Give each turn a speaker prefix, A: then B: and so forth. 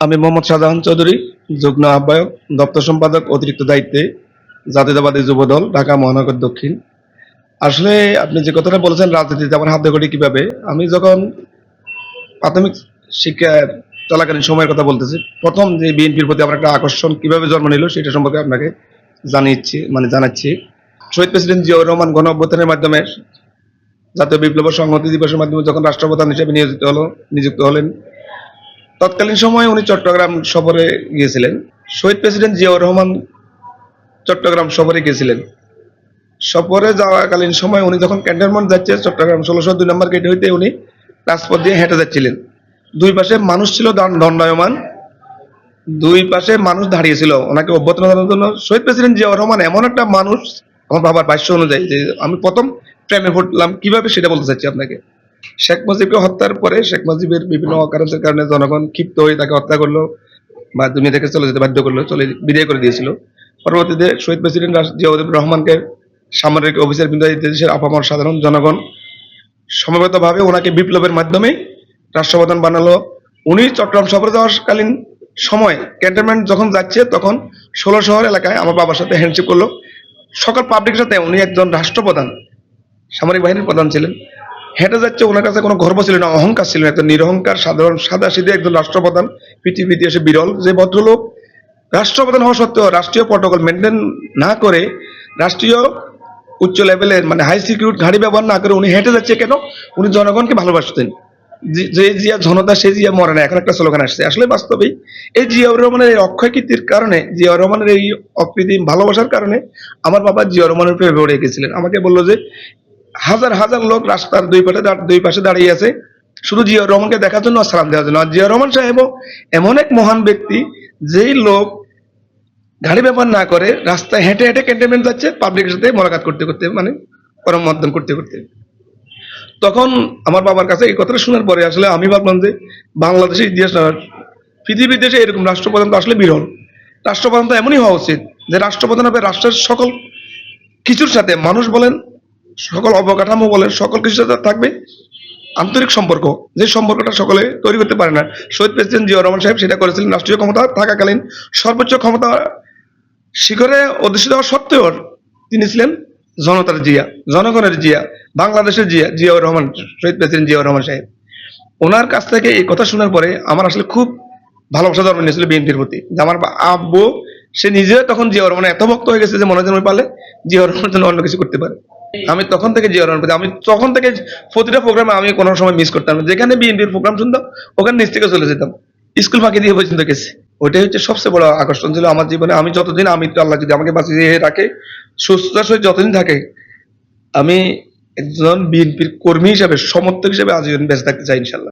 A: আমি মোহাম্মদ শাহজাহান চৌধুরী, যুগ্ম আহ্বায়ক, দপ্তর সম্পাদক, অতিরিক্ত দায়িত্বে, জাতীয়তাবাদী যুবদল, ঢাকা মহানগর দক্ষিণ। আসলে আপনি যে কথাটা বলেছেন রাজনীতিতে আমার হাত ধরে কীভাবে, আমি যখন প্রাথমিক শিক্ষা চলাকালীন সময়ের কথা বলতেছি, প্রথম যে বিএনপির প্রতি আমার একটা আকর্ষণ কীভাবে জন্ম নিল সেটা সম্পর্কে আপনাকে জানিয়েছি মানে জানাচ্ছি। শহীদ প্রেসিডেন্ট জিয়াউর রহমান গণ অভ্যুত্থানের মাধ্যমে জাতীয় বিপ্লব সংহতি দিবসের মাধ্যমে যখন রাষ্ট্রপ্রধান হিসেবে নিয়োজিত হলো, নিযুক্ত হলেন তৎকালীন সময়ে উনি চট্টগ্রাম সফরে গিয়েছিলেন। শহীদ প্রেসিডেন্ট জিয়াউর রহমান চট্টগ্রাম সফরে গিয়েছিলেন। সফরে যাওয়াকালীন সময় উনি যখন ক্যান্টনমেন্ট যাচ্ছে, চট্টগ্রাম ষোলোশো দুই নম্বর গেট হইতে উনি রাজপথ দিয়ে হেঁটে যাচ্ছিলেন। দুই পাশে মানুষ ছিল দণ্ড- দণ্ডায়মান, দুই পাশে মানুষ দাঁড়িয়েছিল। ওনাকে অভ্যর্থনা জানানোর জন্য শহীদ প্রেসিডেন্ট জিয়াউর রহমান এমন একটা মানুষ, আমার বাবার ভাষ্য অনুযায়ী যে আমি প্রথম প্রেমে পড়লাম, কীভাবে সেটা বলতে চাচ্ছি আপনাকে? শেখ মুজিবকে হত্যার পরে শেখ মুজিবের বিভিন্ন অকারণের কারণে জনগণ ক্ষিপ্ত হয়ে তাকে হত্যা করল বা দুনিয়া থেকে চলে যেতে বাধ্য করল চলে বিদায় করে দিয়েছিল। পরবর্তীতে শহীদ প্রেসিডেন্ট জিয়াউর রহমানকে সামরিক অফিসার বিদায় দেশের আপামর সাধারণ জনগণ সমবেতভাবে ওনাকে বিপ্লবের মাধ্যমে রাষ্ট্রপ্রধান বানালো। উনি চট্টগ্রাম সফরে যাওয়াকালীন সময় ক্যান্টনমেন্ট যখন যাচ্ছে তখন ষোলো শহর এলাকায় আমার বাবার সাথে হ্যান্ডশেক করল। সকল পাবলিকের সাথে উনি একজন রাষ্ট্রপ্রধান সামরিক বাহিনীর প্রধান ছিলেন। হেঁটে যাচ্ছে, ওনার কাছে কোনো গর্ব ছিল না, অহংকার ছিল না, একজন নিরহংকার, সাধারণ সাদা সিধে একজন রাষ্ট্রপ্রধান, পৃথিবীর ইতিহাসে বিরল যে ভদ্রলোক। রাষ্ট্রপ্রধান হওয়া সত্ত্বেও রাষ্ট্রীয় প্রটোকল মেনটেন না করে, রাষ্ট্রীয় উচ্চ লেভেলের মানে হাই সিকিউরিটি গাড়ি ব্যবহার না করে উনি হেঁটে যাচ্ছে কেন? উনি জনগণকে ভালোবাসতেন। যে- যে জিয়া জনতা, সে জিয়া মরে না, এখন একটা স্লোগান আসছে। আসলে বাস্তবেই এই জিয়াউর রহমানের এই অক্ষয় কীর্তির কারণে, জিয়াউর রহমানের এই অকৃত্রিম ভালোবাসার কারণে আমার বাবা জিয়াউর রহমানের প্রেমে পড়ে গেছিলেন। আমাকে বলল যে হাজার হাজার লোক রাস্তার দুই পাশে দুই পাশে দাঁড়িয়ে আছে। শুধু জিয়াউর রহমানকে দেখার জন্য সালাম দেওয়ার জন্য। আর জিয়াউর রহমান সাহেব এমন এক মহান ব্যক্তি, যেই লোক গাড়ি ব্যবহার না করে রাস্তায় হেঁটে হেঁটে ক্যান্টনমেন্ট যাচ্ছে পাবলিকের সাথে মোলাকাত করতে করতে মানে করমর্দন করতে করতে। তখন আমার বাবার কাছে এই কথাটা শোনার পরে আসলে আমি ভাবলাম যে বাংলাদেশের ইতিহাস পৃথিবীর দেশে এরকম রাষ্ট্রপ্রধান তো আসলে বিরল। রাষ্ট্রপ্রধান তো এমনই হওয়া উচিত যে রাষ্ট্রপ্রধান হবে রাষ্ট্রের সকল কিছুর সাথে। মানুষ বলেন সকল অবকাঠামো বলেন সকল সাথে থাকবে। আন্তরিক সম্পর্ক, যে সম্পর্কটা সকলে তৈরি করতে পারে না। শহীদ প্রেসিডেন্ট জিয়া রহমান সাহেব সেটা করেছিলেন রাষ্ট্রীয় ক্ষমতা থাকাকালীন। সর্বোচ্চ ক্ষমতা শিখরে অধিষ্ঠিত হওয়া সত্ত্বেও তিনি ছিলেন জনতার জিয়া, জনগণের জিয়া, বাংলাদেশের জিয়া, জিয়াউর রহমান, শহীদ প্রেসিডেন্ট জিয়াউর রহমান সাহেব। ওনার কাছ থেকে এই কথা শোনার পরে আমার আসলে খুব ভালোবাসা জন্ম নিয়েছিল বিএনপির প্রতি। আমার আব্বু সে নিজেও তখন জিয়াউর রহমান এত ভক্ত হয়ে গেছে যে মনে জন্ম পালে জিয়াউর রহমানের জন্য অন্য কিছু করতে পারে। আমি তখন থেকে জিয়াউর রহমান আমি তখন থেকে প্রতিটা প্রোগ্রামে আমি কোনো সময় মিস করতাম যেখানে বিএনপির প্রোগ্রাম শুনতাম, ওখানে নিচ থেকে চলে যেতাম। স্কুল ফাঁকি দিয়ে পর্যন্ত গেছি। ওইটাই হচ্ছে সবচেয়ে বড় আকর্ষণ ছিল আমার জীবনে। আমি যতদিন, আমি তো আল্লাহ যদি আমাকে বাঁচিয়ে রাখে সুস্থতার সহিত যতদিন থাকে, আমি একজন বিএনপির কর্মী হিসাবে, সমর্থক হিসেবে আজীবন বেঁচে থাকতে চাই ইনশাল্লাহ।